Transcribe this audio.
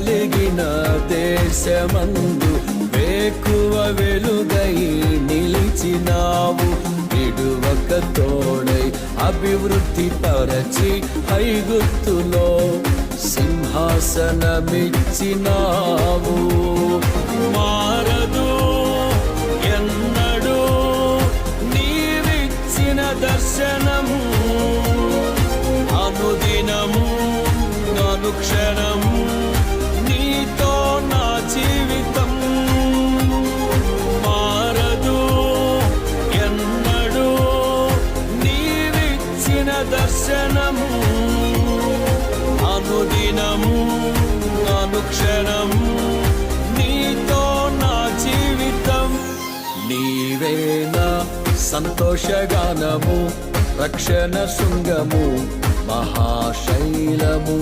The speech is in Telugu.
కలిగిన దేశమందు వేకువ వెలుగై నిలిచినావు. విడువక తోడై అభివృద్ధి పరచి ఐగుత్తులో సింహాసనమిచ్చినావు. మారదు ఎన్నడూ నీవిచ్చిన దర్శనము. అనుదినము అనుక్షణము దర్శనము అనుదినము అనుక్షణము. నీతో నా జీవితం నీవేనా సంతోషగానము రక్షణ శృంగము మహాశైలము.